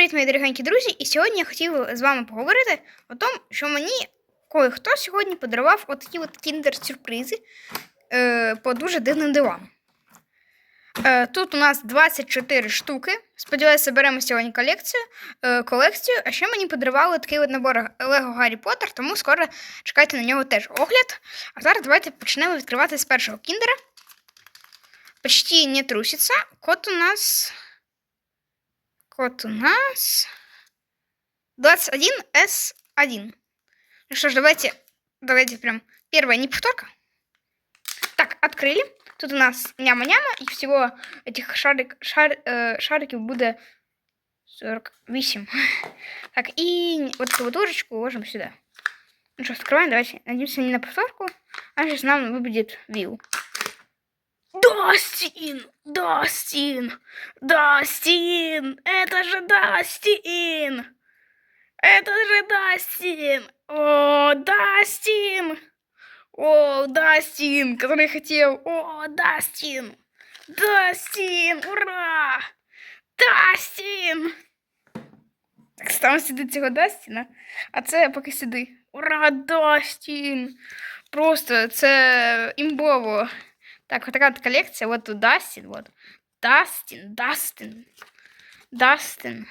привіт, мої дорогенькі друзі! І сьогодні я хотів з вами поговорити о тому, що мені кое-хто сьогодні подарував отакі от кіндер-сюрпризи е, по дуже дивним дивам. Е, тут у нас 24 штуки. Сподіваюся, беремо сьогодні колекцію, е, колекцію. А ще мені подарували такий от набор Лего Гаррі Поттер, тому скоро чекайте на нього теж огляд. А зараз давайте почнемо відкривати з першого кіндера. Почти не труситься. Код у нас. Код у нас 21S1. Ну что ж, давайте, давайте прям первая не повторка. Так, открыли. Тут у нас няма-няма, и всего этих шарик, шар, э, шариків буде 48. Так, и вот эту вот ложечку ложим сюда. Ну что, открываем, давайте. Надеемся не на повторку, а сейчас нам выпадет вилл. Дастин! Дастин! Дастин! Это же Дастин! Это же Дастин! О, Дастин! О, Дастин, который хотел. О, Дастин! Дастин! Ура! Дастин! Так, ставимося до цього Дастіна, а це поки сюди. Ура, Дастін! Просто це імбово. Так, вот такая вот коллекция. Вот тут Дастин, вот. Дастин, Дастин, Дастин.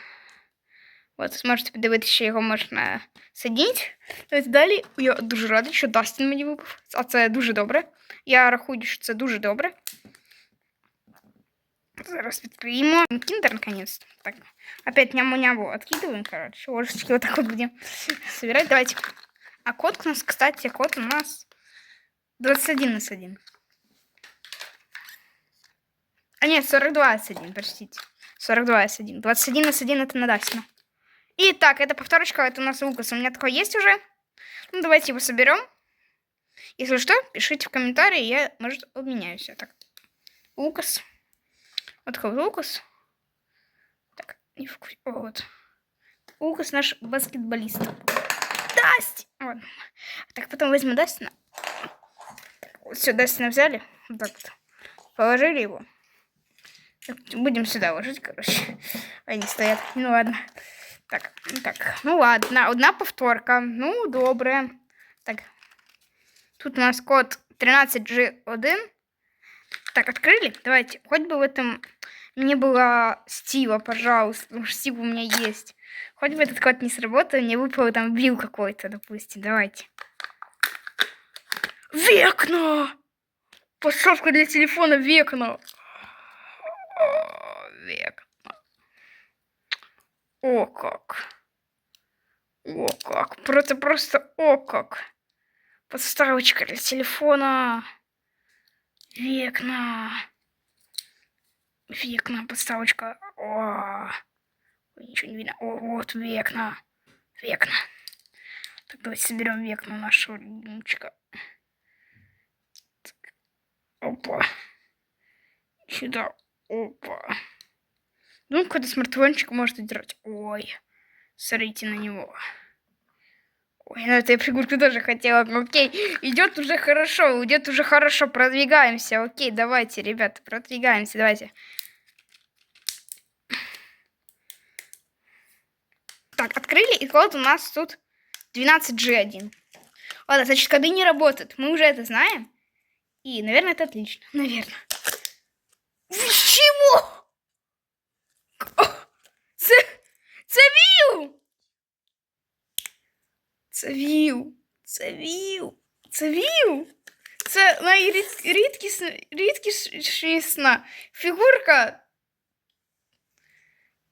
От, зможете подивитися, що його можна сидіти. Тобто далі я дуже радий, що Дастін мені випав. А це дуже добре. Я рахую, що це дуже добре. Зараз відкриємо. Кіндер, наконец. Так, опять няму-няму откидываем, короче. Ложечки вот так вот будем собирать. Давайте. А код у нас, кстати, код у нас 21 на 1. А нет, 42 S1, простите. 42 S1. 21 S1 это на. Итак, это повторочка, это у нас Лукас. У меня такой есть уже. Ну, давайте его соберем. Если что, пишите в комментарии, я, может, обменяюсь. Так, Лукас. Вот такой Лукас. Так, не вкус... О, вот. Лукас наш баскетболист. Дасть! Вот. Так, потом возьму Дастина. Вот все, Дастина взяли. Вот так вот. Положили его. Будем сюда ложить, короче. Они стоят. Ну ладно. Так, так. Ну ладно. Одна повторка. Ну, добре. Так. Тут у нас код 13G1. Так, открыли? Давайте. Хоть бы в этом мне было Стива, пожалуйста. Потому что Стив у меня есть. Хоть бы этот код не сработал, мне выпал там бил какой-то, допустим. Давайте. Векно! Подставка для телефона Векно. Векно. О как. О как. Просто, просто о как. Подставочка для телефона. Векна. Векна, подставочка. О. Ничего не видно. О, вот векна. Векна. Так, давайте соберем векна нашего любимчика. Опа. Сюда. Опа. Ну, когда смартфончик может играть. Ой. Смотрите на него. Ой, ну эту фигурку тоже хотела. Ну, Окей, идет уже хорошо, идет уже хорошо, продвигаемся. Окей, давайте, ребята, продвигаемся, давайте. Так, открыли, и код у нас тут 12G1. Ладно, значит, коды не работают. Мы уже это знаем. И, наверное, это отлично. Наверное. Чему? Це, це віл! Це віл! Це віл! Це віл! Це найрідкісна рідкісна фігурка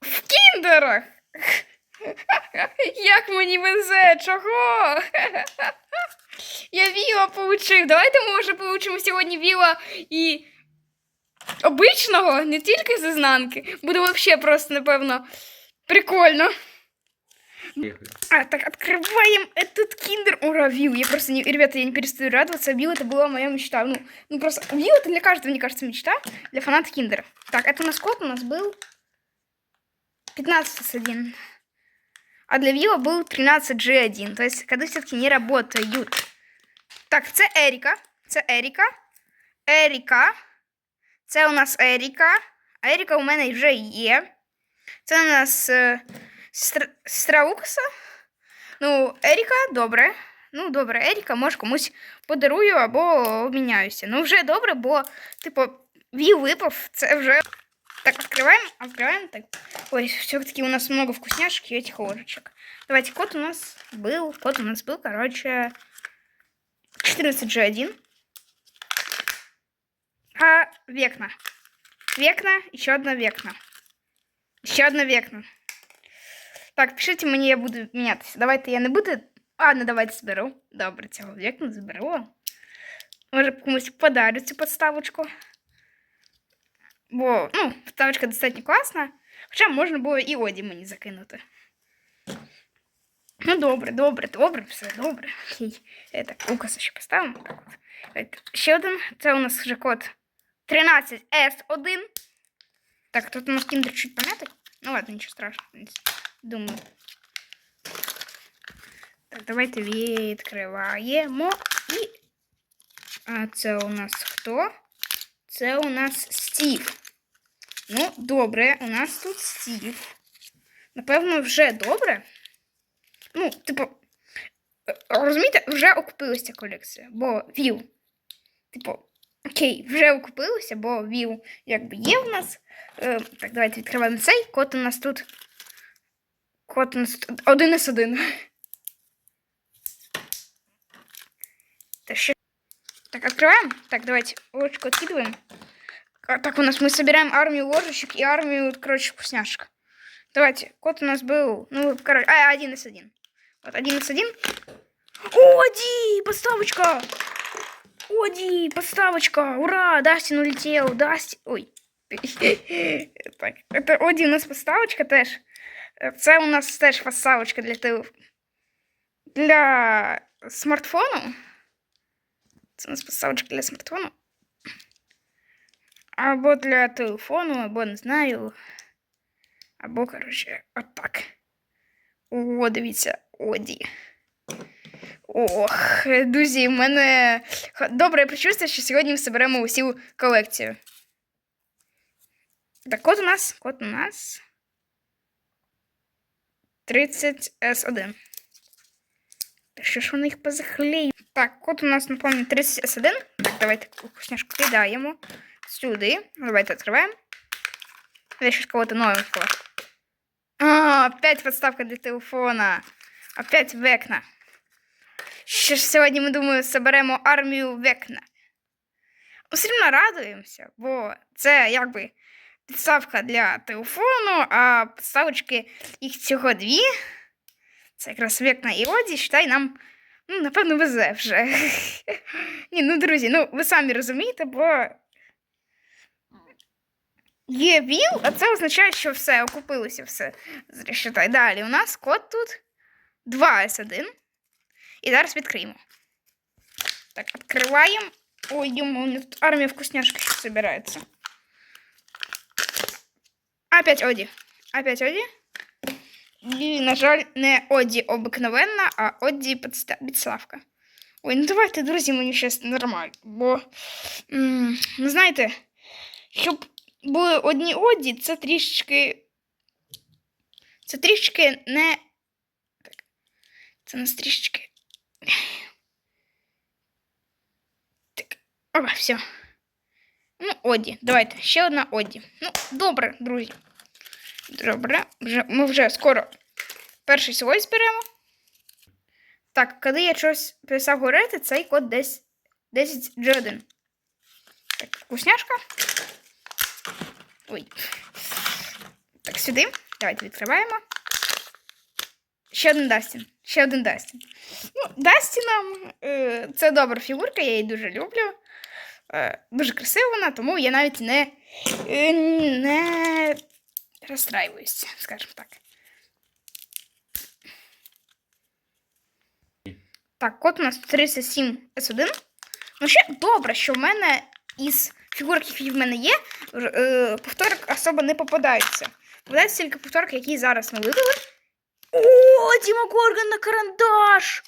в кіндерах! Як мені везе, чого? Я віла получив. Давайте, може, получимо сьогодні віла і обичного, не тільки з ізнанки. Буде взагалі просто, напевно, прикольно. А, так, открываем этот киндер. Ура, Вил. Я просто не... Ребята, я не перестаю радоваться. Вил это была моя мечта. Ну, ну просто Вил это для каждого, мне кажется, мечта. Для фаната киндера. Так, это у нас код у нас был 15 с 1. А для Вилла был 13G1. То есть, коды все-таки не работают. Так, це Еріка. Це Еріка. Еріка. Це у нас Еріка. А Еріка у мене вже є. Це у нас е, Стр... Сестра Лукаса. Ну, Еріка, добре. Ну, добре, Еріка, може комусь подарую або обміняюся. Ну, вже добре, бо, типу, вів випав, це вже. Так, відкриваємо, відкриваємо. Так. Ой, все-таки у нас много вкусняшек и этих ложечек. Давайте, код у нас был, код у нас был, короче, 14G1. А векна. Векна, еще одна векна. Ще одна векна. Так, пишіть мені, я буду мінятися. Давайте я не буду. Ладно, давайте зберу. Добре, цього вікна зберу. Може комусь подарю цю подставочку. Бо, ну, подставочка достатньо класна. Хоча можна було і Оді мені закинути. Ну, добре, добре, добре, все добре. Окей. Е, Так, Лукаса ще поставимо. Так от. Давайте. Ще один. Це у нас вже код 13S1. Так, тут у нас кіндер чуть помятий. Ну ладно, нічого страшного. Думаю. Так, давайте відкриваємо. І. А це у нас хто? Це у нас Стів. Ну, добре, у нас тут Стів. Напевно, вже добре. Ну, типу, е, розумієте, вже окупилася колекція, бо віл. Типу, окей, вже окупилося, бо віл якби є в нас. Е, так, давайте відкриваємо цей. Код у нас тут. Код у нас тут 1 з 1. Так, ще... Так, открываем. Так, давайте ложечку откидываем. А, Так, у нас мы собираем армию ложечек и армию, короче, вкусняшек. Давайте, код у нас был, ну, короче, а, один из один. Вот, один из один. Оди, подставочка! Оди, подставочка! Ура! Дастин улетел, Дастин... Ой. Так, это Оді у нас подставочка теж. Це у нас теж подставочка для телеф... для смартфону. Це у нас подставочка для смартфону. Або для телефону, або не знаю. Або, коротше, отак. О, дивіться, Оді. Ох, друзі, в мене добре причувство, що сьогодні ми зберемо усю колекцію. Так, код у нас, код у нас 30S1. Та що ж вони їх позахлеють? Так, код у нас, напевно, 30S1. Так, давайте вкусняшку кидаємо сюди. Давайте відкриваємо. Я щось кого-то новенького. А, опять подставка для телефона. Опять векна. Що ж сьогодні ми думаю, соберемо армію векна. Все радуємося, бо це якби підставка для телефону, а підставочки їх всього дві. Це якраз векна і Оді, считай, нам, ну, напевно, везе вже. Ні, ну, друзі, ну ви самі розумієте, бо є віл, а це означає, що все, окупилося все. Считай. Далі у нас код тут 2С1. І зараз відкриємо. Так, відкриваємо. Ой, йому, у мене тут армія вкусняшки збирається. Опять Оді. Опять Оді. І, на жаль, не Оді обикновенна, а Оді підставка. Ой, ну давайте, друзі, мені щось нормально. Бо, ну знаєте, щоб були одні Оді, це трішечки. Це трішечки не. Так. Це нас трішечки. Так. Ага, все. Ну, Оді. Давайте. Ще одна Оді. Ну, добре, друзі. Добре. Вже, ми вже скоро перший свой зберемо. Так, коли я щось писав говорити, цей код десь 10 G1. Так, вкусняшка. Ой. Так, сюди. Давайте відкриваємо. Ще один Дастін. Ще один Дастін. Ну, Дастіном е, це добра фігурка, я її дуже люблю. Е, дуже красива вона, тому я навіть не, е, не розстраююся, скажімо так. Так, код у нас 37 S1. Ну, ще добре, що в мене із фігурок, які в мене є, р- е, повторок особо не попадаються. Попадаються тільки повторки, які зараз ми вивели. О, Діма Горган на карандаш!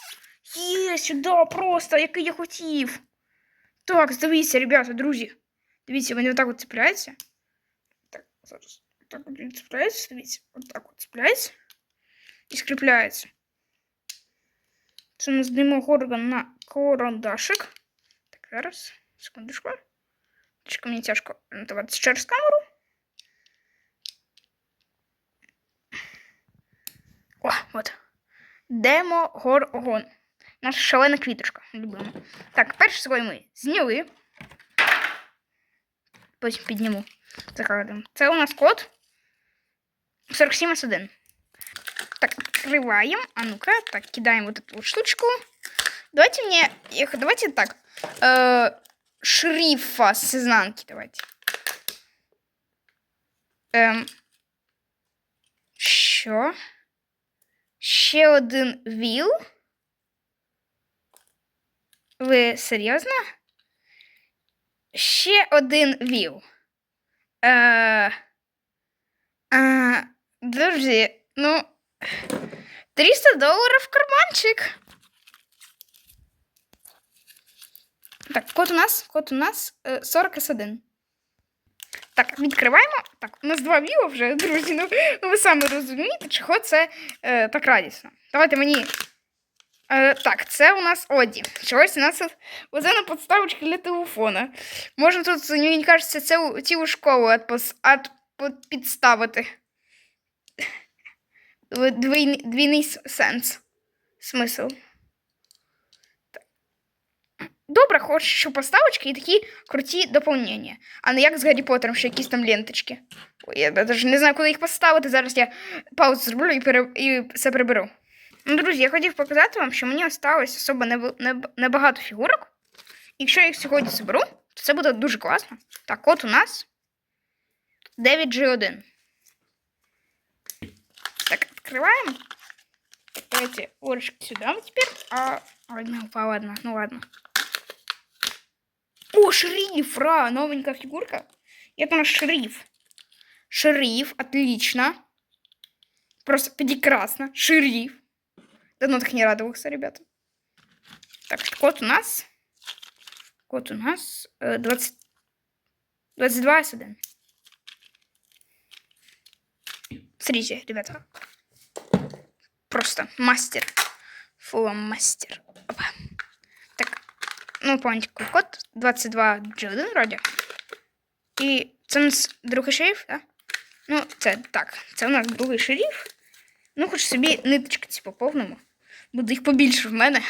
Є, сюди просто, який я хотів. Так, дивіться, ребята, друзі. Дивіться, вони отак от цепляються. Так, зараз. Так от він цепляється, дивіться. Отак от цепляється. і скріпляється. Це у нас демогоргон на карандашик. Так, зараз, секундочку. Трішки мені тяжко орієнтуватися через камеру. О, от. Демогоргон. Наша шалена квіточка. Любимо. Так, перший слой ми зняли. Потім підніму. Закладемо. Це у нас код 47 1 Так, открываем. А ну-ка, так, кидаем вот эту вот штучку. Давайте мне их, давайте так. Э, шрифа с изнанки давайте. Ем, що? Ще один віл. Ви серйозно? Ще один віл. Е, е, друзі, ну. 300 долларов в карманчик. Так, код у нас, код у нас е, 40 S1. Так, відкриваємо. Так, у нас два віла вже, друзі. Ну, ну ви самі розумієте, чого це е, так радісно. Давайте мені. Е, так, це у нас Оді. Чогось у нас оце на подставочки для телефона. Можна тут, мені кажеться, це цілу школу підставити. Двійний, двійний сенс. Смисл. Добре, хочу, поставочки і такі круті доповнення. А не як з Гаррі Поттером, що якісь там ленточки. Ой, я навіть не знаю, куди їх поставити. Зараз я паузу зроблю і, пере... і все приберу. Ну, друзі, я хотів показати вам, що мені осталось особо неб- неб- небагато фігурок. Якщо я їх сьогодні зберу, то це буде дуже класно. Так, от у нас 9G1. Так, открываем. Давайте ложечки сюда вот теперь. А, не упала. Ну ладно. О, шериф, ра, новенькая фигурка. Это наш шериф. Шериф, отлично. Просто прекрасно. Шериф. Давно так не радовался, ребята. Так, код у нас. Код у нас э, 20... 22 S1. Смотрите, ребята. Просто мастер. Фула мастер. Ну, помните, код? 22 G1 вроде. І це у нас другий шериф, так? Ну, це так. Це у нас другий шериф. Ну, хоч собі ниточки ці по повному. Буде їх побільше в мене.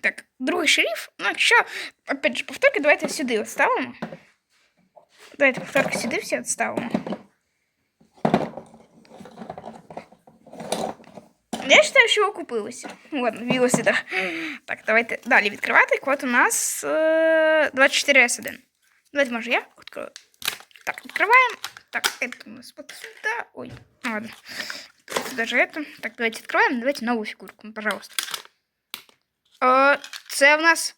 Так, другий шериф. Ну, якщо, опять же, повторки, давайте сюди оставимо. Давайте повторки сюди всі відставимо. Я вважаю, що окупилися. Ладно, велосипед. Так, давайте далі відкривати. Код у нас е, 24 S1. Давайте, може, я відкрою. Так, відкриваємо. Так, это у нас вот сюда. Ой, ну ладно. Даже это. Так, давайте откроем. Давайте новую фигурку, ну, пожалуйста. О, це в нас.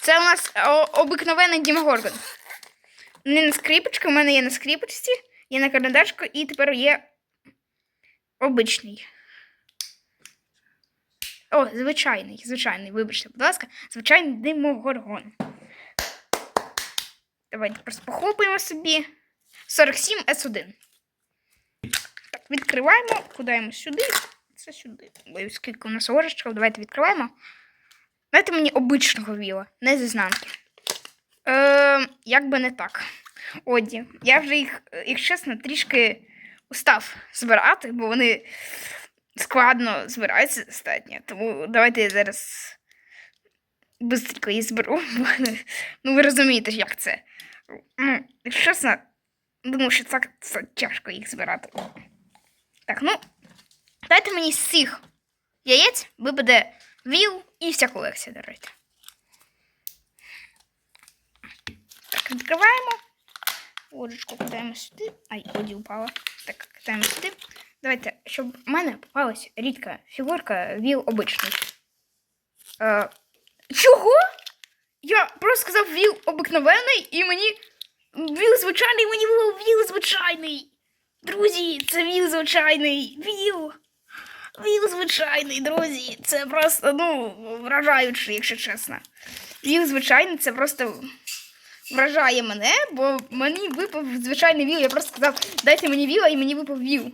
Це у нас обикновений Дімогоргон. Не на скріпочку, у мене є на скріпочці, є на календарчику, і тепер є обичний. О, звичайний, звичайний, вибачте, будь ласка, звичайний димогоргон. Давайте просто похлопаємо собі. 47 S1. Так, відкриваємо, кудаємо сюди. Це сюди. Ой, скільки у нас ложечків, давайте відкриваємо. Дайте мені обичного віла, не з ізнанки. Е, як би не так. Оді. Я вже їх, їх чесно, трішки устав збирати, бо вони складно збираються достатньо. Тому давайте я зараз швидко їх зберу. Ну, ви розумієте, як це. Ну, чесно, думаю, що це, це тяжко їх збирати. Так, ну, дайте мені з цих яєць випаде віл і вся колекція, до речі. Так, відкриваємо. Ложечку кидаємо сюди. Ай, воді упала. Так, кидаємо сюди. Давайте, щоб в мене попалась рідка фігурка віл обичний. Е, чого? Я просто сказав віл обикновений, і мені. Віл звичайний, мені було віл звичайний. Друзі, це віл звичайний. Віл. Віл звичайний, друзі. Це просто, ну, вражаюче, якщо чесно. Віл звичайний, це просто вражає мене, бо мені випав звичайний віл. Я просто сказав, дайте мені віла, і мені випав віл.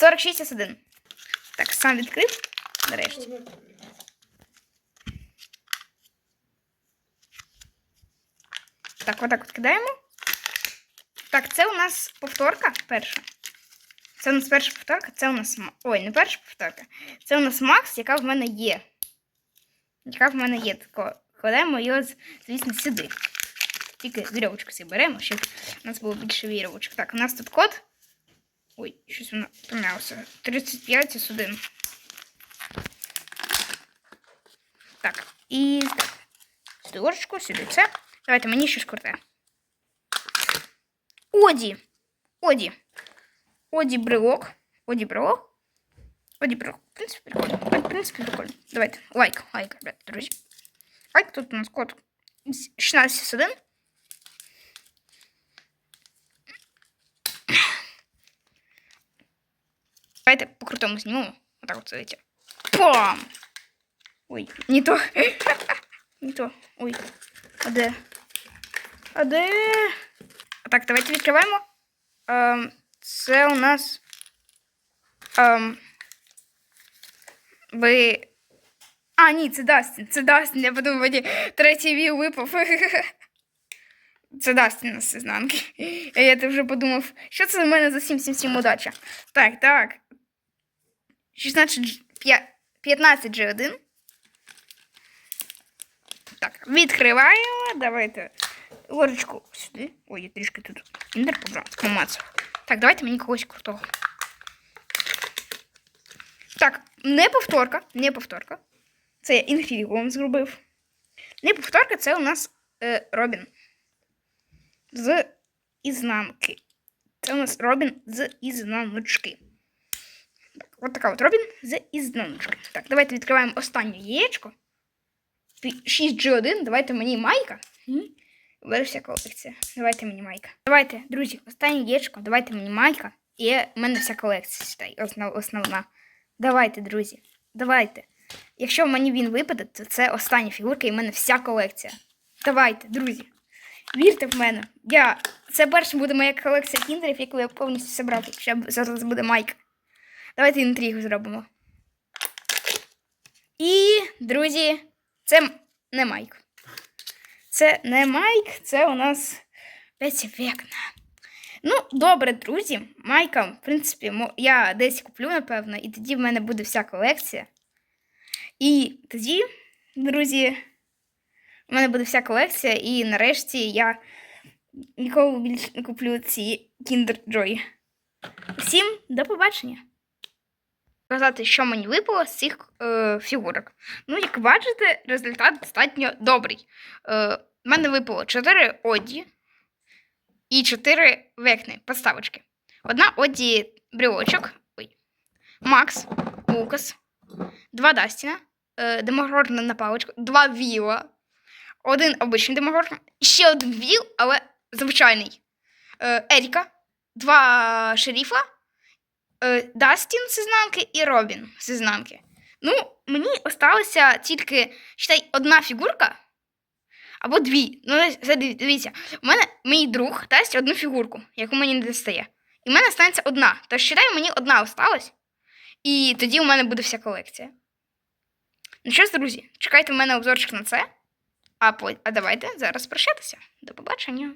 46 С1. Так, сам відкрив. Нарешті. Так, отак от кидаємо. Так, це у нас повторка перша. Це у нас перша повторка, це у нас. Ой, не перша повторка. Це у нас Макс, яка в мене є. Яка в мене є. Тако, кладемо його, звісно, сюди. Тільки вірьовочку собі беремо, щоб у нас було більше вірьовочок. Так, у нас тут код. Ой, щось воно помнялося. 35 с 1. Так, і так. Ложечку, сюди це. Давайте мені щось круте. Оді. Оді. Оді брелок. Оді брелок. Оді брелок. В принципі, прикольно. В принципі, прикольно. Давайте. Лайк. Лайк, ребят, друзі. Лайк. Тут у нас код 16 с 1. Давайте по крутому знімемо. Отак от смотрите. Пам! Ой, не то. Не то. Ой. А де? А так, давайте відкриваємо. Ем, це у нас. Ем, ви. А, ні, це Дастін. Це Дастін. Я подумав, мені третій віл випав. Це Дастін з ізнанки. Я вже подумав, що це за мене за 777 удача. Так, так. 16 15 G1. Так, відкриваємо. Давайте ложечку сюди. Ой, я трішки тут індер побрав. Помацав. Так, давайте мені когось крутого. Так, не повторка, не повторка. Це я інфігом зробив. Не повторка, це у нас е, Робін. З ізнанки. Це у нас Робін з ізнаночки. От така от Робін з ізнаночки. Так, давайте відкриваємо останнє яєчко. 6G1, давайте мені майка. М? Колекція. Давайте мені майка. Давайте, друзі, останнє яєчко, давайте мені майка. І в мене вся колекція основна. Давайте, друзі, давайте. Якщо мені він випаде, то це остання фігурка і в мене вся колекція. Давайте, друзі. Вірте в мене. Я... Це перша буде моя колекція кіндерів, яку я повністю зібрав. Ще зараз буде майка. Давайте інтригу зробимо. І, друзі, це не майк. Це не майк, це у нас вікна. Ну, добре, друзі. Майка, в принципі, я десь куплю, напевно, і тоді в мене буде вся колекція. І тоді, друзі, у мене буде вся колекція, і нарешті я ніколи більше не куплю ці Kinder Joy. Всім до побачення! Сказати, що мені випало з цих е, фігурок. Ну, як бачите, результат достатньо добрий. Е, в мене випало 4 оді і 4 векни, подставочки. Одна оді брілочок, ой, Макс, Лукас, два Дастіна, е, демогорна на паличку, два Віла, один обичний демогорн, ще один Віл, але звичайний. Е, Еріка, два шеріфа, е, Дастін з ізнанки і Робін з ізнанки. Ну, мені осталося тільки считай, одна фігурка або дві. Ну, дивіться, у мене мій друг дасть одну фігурку, яку мені не достає. І в мене станеться одна. Тож считай, мені одна осталась. І тоді у мене буде вся колекція. Ну що ж, друзі, чекайте в мене обзорчик на це. А, а давайте зараз прощатися. До побачення.